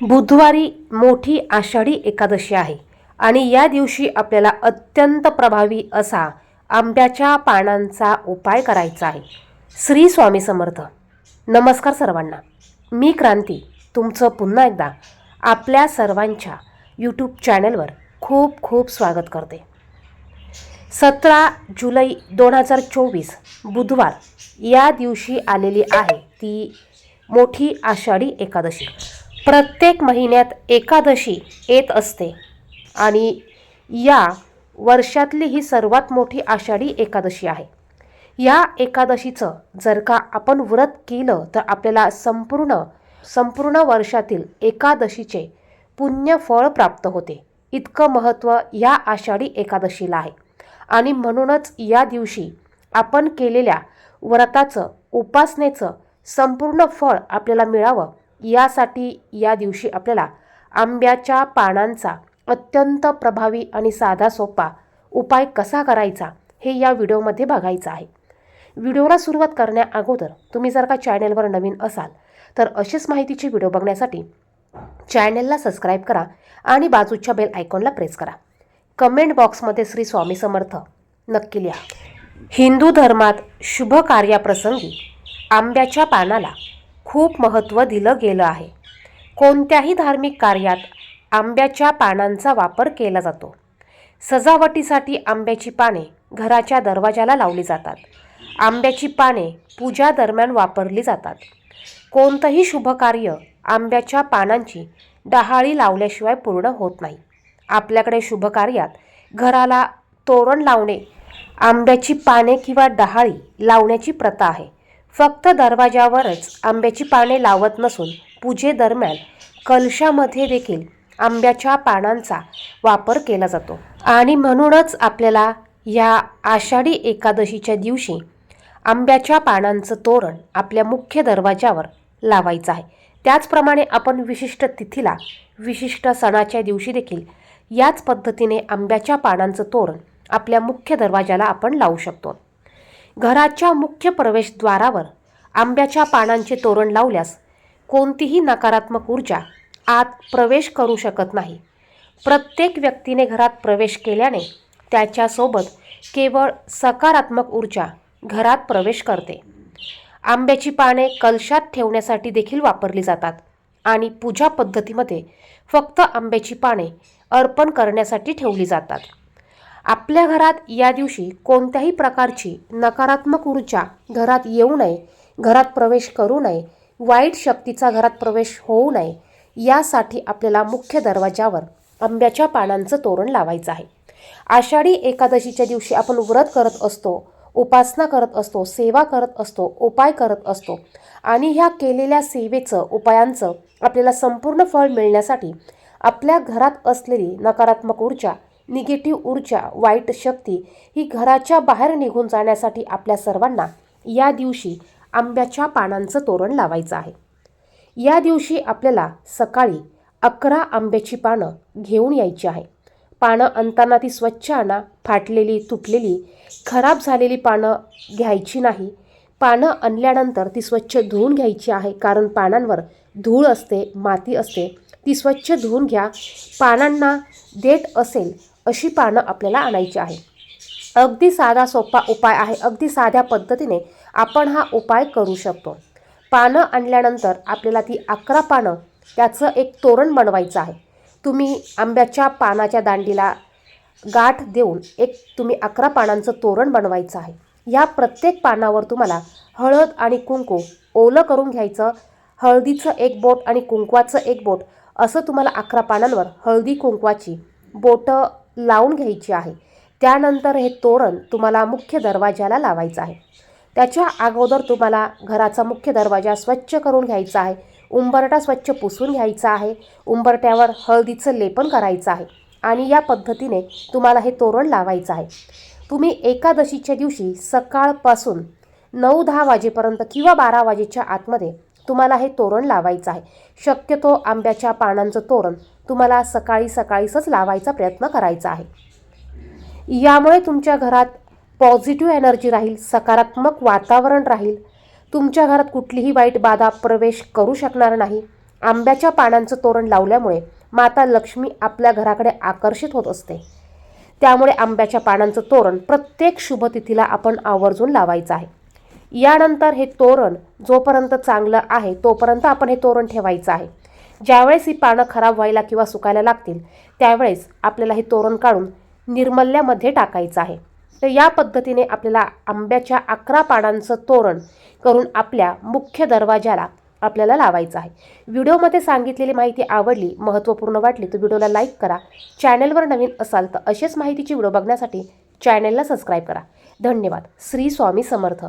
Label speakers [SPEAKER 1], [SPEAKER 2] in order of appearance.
[SPEAKER 1] बुधवारी मोठी आषाढी एकादशी आहे आणि या दिवशी आपल्याला अत्यंत प्रभावी असा आंब्याच्या पानांचा उपाय करायचा आहे. श्री स्वामी समर्थ. नमस्कार सर्वांना. मी क्रांती. तुमचं पुन्हा एकदा आपल्या सर्वांच्या यूट्यूब चॅनलवर खूप खूप स्वागत करते. सतरा जुलै दोन हजार चोवीस बुधवार या दिवशी आलेली आहे ती मोठी आषाढी एकादशी. प्रत्येक महिन्यात एकादशी येत असते आणि या वर्षातली ही सर्वात मोठी आषाढी एकादशी आहे. या एकादशीचं जर का आपण व्रत केलं तर आपल्याला संपूर्ण संपूर्ण वर्षातील एकादशीचे पुण्य फळ प्राप्त होते. इतकं महत्त्व या आषाढी एकादशीला आहे. आणि म्हणूनच या दिवशी आपण केलेल्या व्रताचं उपासनेचं संपूर्ण फळ आपल्याला मिळावं यासाठी या दिवशी आपल्याला आंब्याच्या पानांचा अत्यंत प्रभावी आणि साधा सोपा उपाय कसा करायचा हे या व्हिडिओमध्ये बघायचं आहे. व्हिडिओला सुरुवात करण्या अगोदर तुम्ही जर का चॅनेलवर नवीन असाल तर अशीच माहितीची व्हिडिओ बघण्यासाठी चॅनेलला सबस्क्राईब करा आणि बाजूच्या बेल आयकॉनला प्रेस करा. कमेंट बॉक्समध्ये श्री स्वामी समर्थ नक्की लिहा. हिंदू धर्मात शुभ कार्याप्रसंगी आंब्याच्या पानाला खूप महत्त्व दिलं गेलं आहे. कोणत्याही धार्मिक कार्यात आंब्याच्या पानांचा वापर केला जातो. सजावटीसाठी आंब्याची पाने घराच्या दरवाजाला लावली जातात. आंब्याची पाने पूजा दरम्यान वापरली जातात. कोणतंही शुभकार्य आंब्याच्या पानांची डहाळी लावल्याशिवाय पूर्ण होत नाही. आपल्याकडे शुभकार्यात घराला तोरण लावणे आंब्याची पाने किंवा डहाळी लावण्याची प्रथा आहे. फक्त दरवाजावरच आंब्याची पाने लावत नसून पूजेदरम्यान कलशामध्ये देखील आंब्याच्या पानांचा वापर केला जातो. आणि म्हणूनच आपल्याला या आषाढी एकादशीच्या दिवशी आंब्याच्या पानांचं तोरण आपल्या मुख्य दरवाजावर लावायचं आहे. त्याचप्रमाणे आपण विशिष्ट तिथीला विशिष्ट सणाच्या दिवशी देखील याच पद्धतीने आंब्याच्या पानांचं तोरण आपल्या मुख्य दरवाजाला आपण लावू शकतो. घराच्या मुख्य प्रवेशद्वारावर आंब्याच्या पानांचे तोरण लावल्यास कोणतीही नकारात्मक ऊर्जा आत प्रवेश करू शकत नाही. प्रत्येक व्यक्तीने घरात प्रवेश केल्याने त्याच्यासोबत केवळ सकारात्मक ऊर्जा घरात प्रवेश करते. आंब्याची पाने कलशात ठेवण्यासाठी देखील वापरली जातात आणि पूजा पद्धतीमध्ये फक्त आंब्याची पाने अर्पण करण्यासाठी ठेवली जातात. आपल्या घरात या दिवशी कोणत्याही प्रकारची नकारात्मक ऊर्जा घरात येऊ नये घरात प्रवेश करू नये वाईट शक्तीचा घरात प्रवेश होऊ नये यासाठी आपल्याला मुख्य दरवाजावर आंब्याच्या पानांचं तोरण लावायचं आहे. आषाढी एकादशीच्या दिवशी आपण व्रत करत असतो उपासना करत असतो सेवा करत असतो उपाय करत असतो आणि ह्या केलेल्या सेवेचं उपायांचं आपल्याला संपूर्ण फळ मिळण्यासाठी आपल्या घरात असलेली नकारात्मक ऊर्जा निगेटिव्ह ऊर्जा वाईट शक्ती ही घराच्या बाहेर निघून जाण्यासाठी आपल्या सर्वांना या दिवशी आंब्याच्या पानांचं तोरण लावायचं आहे. या दिवशी आपल्याला सकाळी अकरा आंब्याची पानं घेऊन यायची आहे. पानं आणताना ती स्वच्छ आणा फाटलेली तुटलेली खराब झालेली पानं घ्यायची नाही. पानं आणल्यानंतर ती स्वच्छ धुवून घ्यायची आहे कारण पानांवर धूळ असते माती असते. ती स्वच्छ धुवून घ्या. पानांना देठ असेल अशी पानं आपल्याला आणायची आहे अगदी साधा सोपा उपाय आहे. अगदी साध्या पद्धतीने आपण हा उपाय करू शकतो. पानं आणल्यानंतर आपल्याला ती अकरा पानं त्याचं एक तोरण बनवायचं आहे. तुम्ही आंब्याच्या पानाच्या दांडीला गाठ देऊन एक तुम्ही अकरा पानांचं तोरण बनवायचं आहे. या प्रत्येक पानावर तुम्हाला हळद आणि कुंकू ओलं करून घ्यायचं हळदीचं एक बोट आणि कुंकवाचं एक बोट असं तुम्हाला अकरा पानांवर हळदी कुंकवाची बोटं लावून घ्यायची आहे. त्यानंतर हे तोरण तुम्हाला मुख्य दरवाजाला लावायचं आहे. त्याच्या अगोदर तुम्हाला घराचा मुख्य दरवाजा स्वच्छ करून घ्यायचा आहे. उंबरटा स्वच्छ पुसून घ्यायचा आहे. उंबरट्यावर हळदीचं लेपन करायचं आहे. आणि या पद्धतीने तुम्हाला हे तोरण लावायचं आहे. तुम्ही एकादशीच्या दिवशी सकाळपासून नऊ दहा वाजेपर्यंत किंवा बारा वाजेच्या आतमध्ये तुम्हाला हे तोरण लावायचं आहे. शक्यतो आंब्याच्या पानांचं तोरण तुम्हाला सकाळी सकाळीच लावायचा प्रयत्न करायचा आहे. यामुळे तुमच्या घरात पॉझिटिव्ह एनर्जी राहील सकारात्मक वातावरण राहील. तुमच्या घरात कुठलीही वाईट बाधा प्रवेश करू शकणार नाही. आंब्याच्या पानांचं तोरण लावल्यामुळे माता लक्ष्मी आपल्या घराकडे आकर्षित होत असते. त्यामुळे आंब्याच्या पानांचं तोरण प्रत्येक शुभतिथीला आपण आवर्जून लावायचं आहे. यानंतर हे तोरण जोपर्यंत चांगलं आहे तोपर्यंत आपण हे तोरण ठेवायचं आहे. ज्यावेळेस ही पानं खराब व्हायला किंवा सुकायला लागतील त्यावेळेस आपल्याला हे तोरण काढून निर्मल्यामध्ये टाकायचं आहे. तर या पद्धतीने आपल्याला आंब्याच्या अकरा पानांचं तोरण करून आपल्या मुख्य दरवाजाला आपल्याला लावायचं आहे. व्हिडिओमध्ये सांगितलेली माहिती आवडली महत्त्वपूर्ण वाटली तर व्हिडिओला लाईक करा. चॅनलवर नवीन असाल तर असेच माहितीची व्हिडिओ बघण्यासाठी चॅनलला सबस्क्राईब करा. धन्यवाद. श्री स्वामी समर्थ.